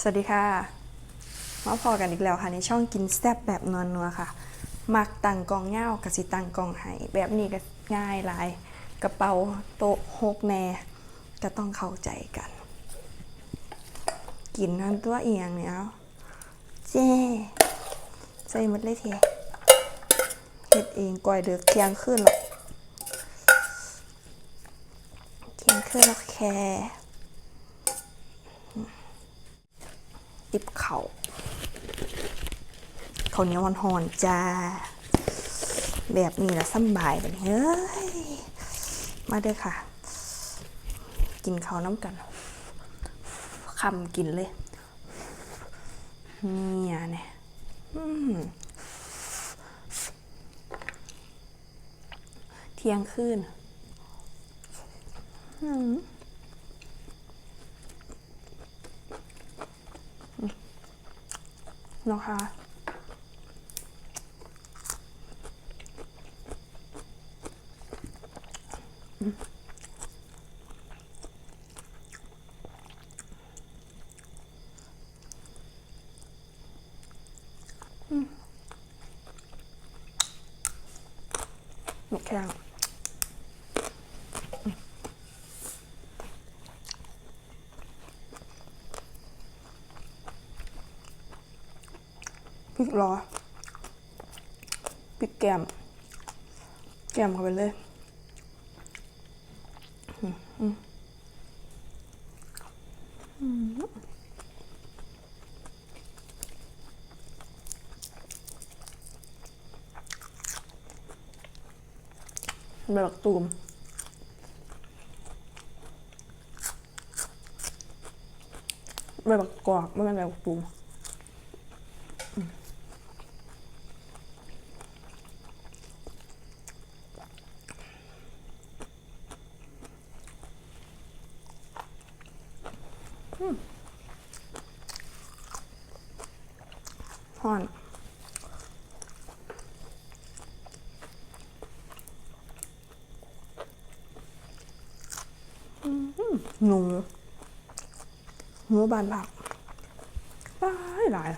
สวัสดีค่ะ มาพอกันอีกแล้วค่ะ ในช่องกินแซ่บแบบนอนนัวค่ะ มักตังกองเง่ากับสิตังกองไห้แบบนี้ก็ง่ายหลาย กระเป๋าโต๊ะหกแน่ก็ต้องเข้าใจกัน กินนั่นตัวเอียงเนี่ยเจ้ใจหมดเลยเทเฮ็ดเองก่อยเดือกเทียงขึ้นหรอกเทียงขึ้นแล้วแค่ ติบเขาเขาเนี้ยวันหอนจ้า แบบนี้ละสบายแบบนี้เฮ้ย มาเด้อค่ะ กินข้าวน้ำกันคำกินเลย เนี่ยเนี่ยเที่ยงคืนอืม นะคะอืมอืมหมกแข้งอืมพริ กรอพริกแกม แกมเข้าไปเลยอืมอืมอืมใบบตูมใบบักกอกไม่เป็นใบบักตูม ห่อนอื้อ หนูหนูบานผักหลายหลาย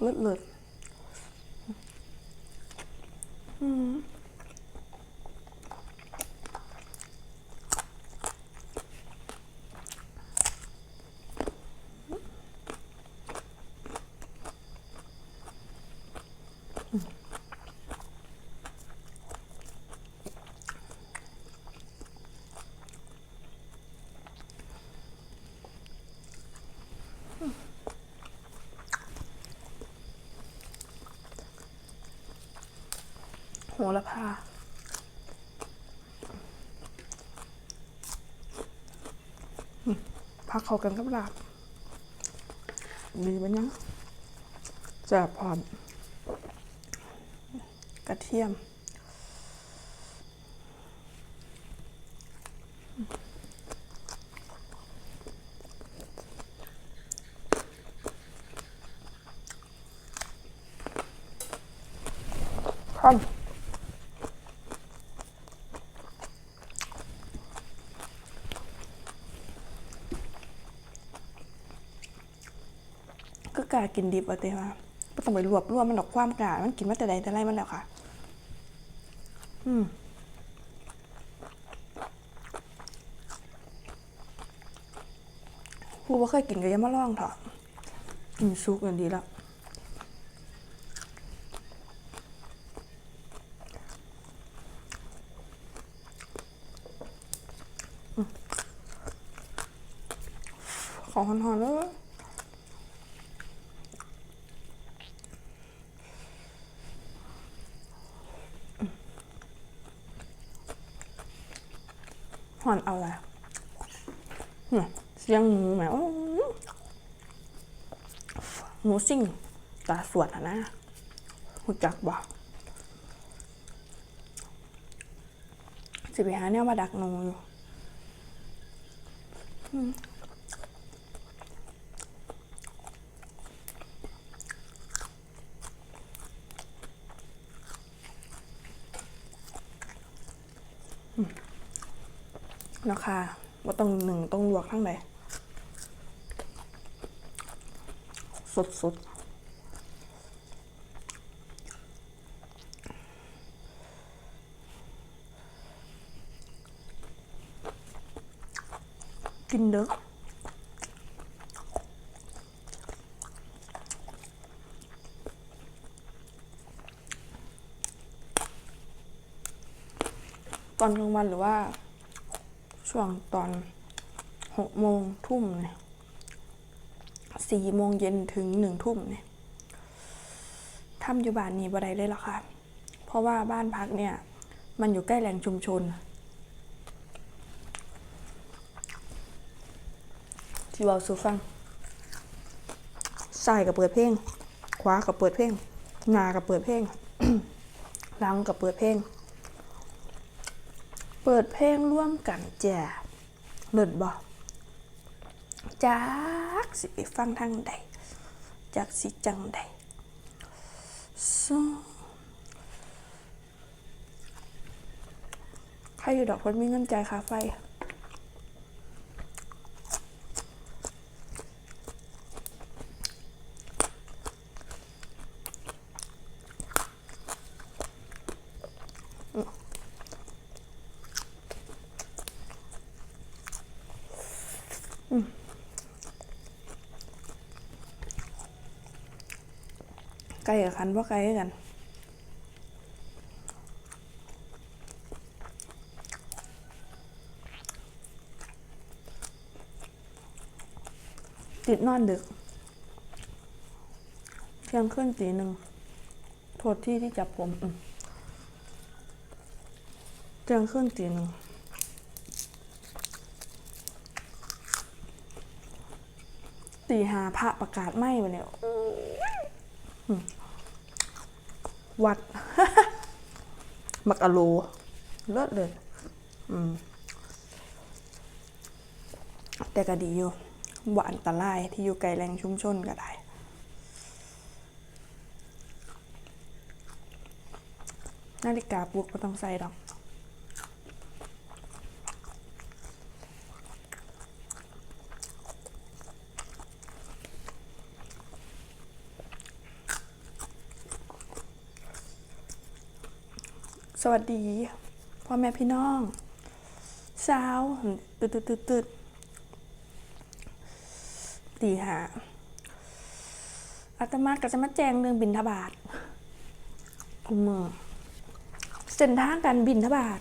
เลิศเลิศอืม หระพาพักเขากันกับลาบดีปะยังจะพร้อมกระเทียมพร้อมากินดิบเอาเต้ว่าไม่ต้องไปรวบรวมมันดอกความกล้ามันกินมาแต่ใดแต่ไรมันแล้วค่ะ อืมผู้ว่าเคยกินก็อยังมาลองเถอะกินซุกอย่างดีแล้ว ของหอนๆเลย หอนเอาอะไรเนี่ยเสียงหมูแหมวหมูสิ่งตาสวดนะหูจักบ่สิไปหาเนี่ยมาดักนูอยู่ หนะคะว่าต้องหนึ่งต้องลวกทั้งใดสดสดกินเด้อตอนกลางวันหรือว่า ช่วงตอนหกโมงทุ่มเนี่ยสี่โมงเย็นถึงหนึ่งทุ่มเนี่ยทำอยู่บ้านนี้บ่ได้เลยหรอค่ะ เพราะว่าบ้านพักเนี่ย มันอยู่ใกล้แหล่งชุมชน ที่วาสูฟังซ้ายกับเปิดเพลง ขวากับเปิดเพลงหน้ากับเปิดเพลงหลังกับเปิดเพลง เปิดเพลงร่วมกันแจ้เลิศบ่จากสิไปฟังทางใดจากสิจังใดสู้ใครอยู่ดอกคนมีเงินจ่ายค่าไฟ ไกลกับคันเพราะไกลกันติดนอนดึก เที่ยงคืนตีหนึ่งโทษที่ที่จับผมเที่ยงคืนตีหนึ่ง ตีหาพระประกาศไหมวะเนี่ยวัด มักอะโลเลิศเลย อืม แต่ก็ดีอยู่ว่าอันตรายที่อยู่ไกลแหล่งชุมชนก็ได้นาฬิกาปลุกก็ต้องใส่ดอก วัสดีพ่อแม่พี่น้องเช้าตืดตืดตืดตืดตีหาอาตมาก็จะมาแจ้งเรื่องบินทบาทคุมือเส้นทางการบินทบาท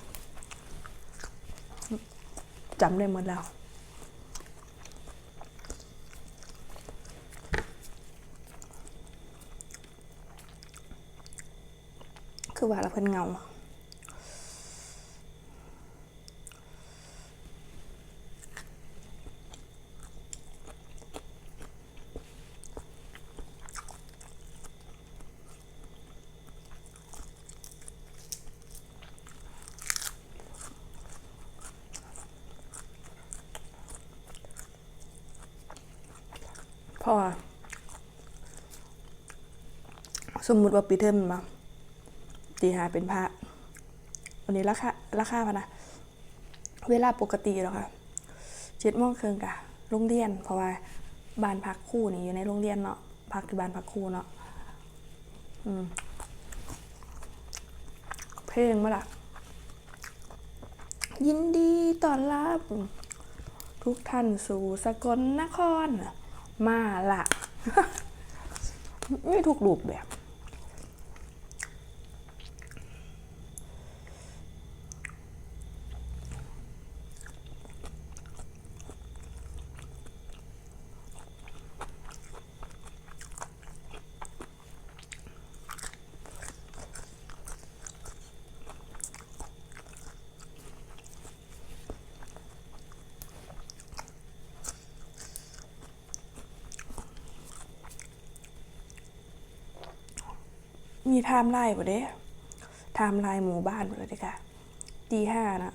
จำได้หมดแล้วคือว่าเราเพิ่นเงา ราะว่าสมมุติว่าปีเทอมมันมาตีหาเป็นพระวันนี้ราคาราคาพะนะ เวลาปกติแล้วค่ะเจ็ดโมงครึ่งกะโรงเรียน เพราะว่าบ้านพักคู่นี่อยู่ในโรงเรียนเนาะพักที่บ้านพักคู่เนาะอืมเพลงมาละยินดีต้อนรับ ทุกท่านสู่สกลนคร มาละไม่ถูกรูปแบบ มีไทม์ไลน์บ่เด้ไทม์ไลน์หมู่บ้านบ่เลยเด้ค่ะตีห้านะ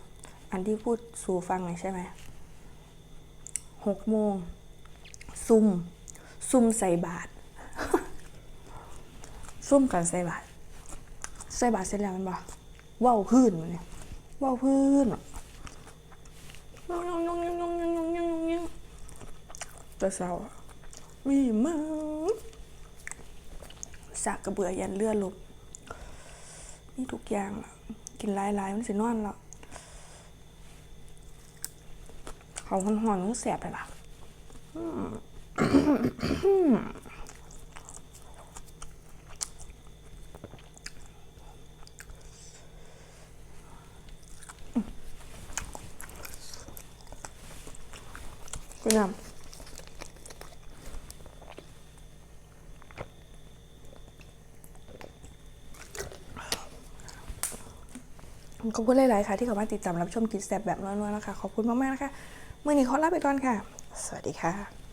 อันที่พูดสู่ฟังเลยใช่ไหมหกโมงซุ่มซุ่มใส่บาทซุ่มกันใส่บาทใส่บาทเสร็จแล้วมันบอกว่าวพื้นมันเนี่ยว่าวพื้นแต่เศร้าอะมีมึง สากกระเบือยันเลือดลุกนี่ทุกอย่างล่ะกินหลายๆมันสินอนแล้วเขาหอนๆมันแสบไปละคุณยำ ขอบคุณหลาย ๆ ค่ะ ที่เข้ามาติดตามรับชมกินแซบแบบนัวๆนะคะ ขอบคุณมาก ๆ นะคะ มื่อนี้ขอลาไปก่อนค่ะ สวัสดีค่ะ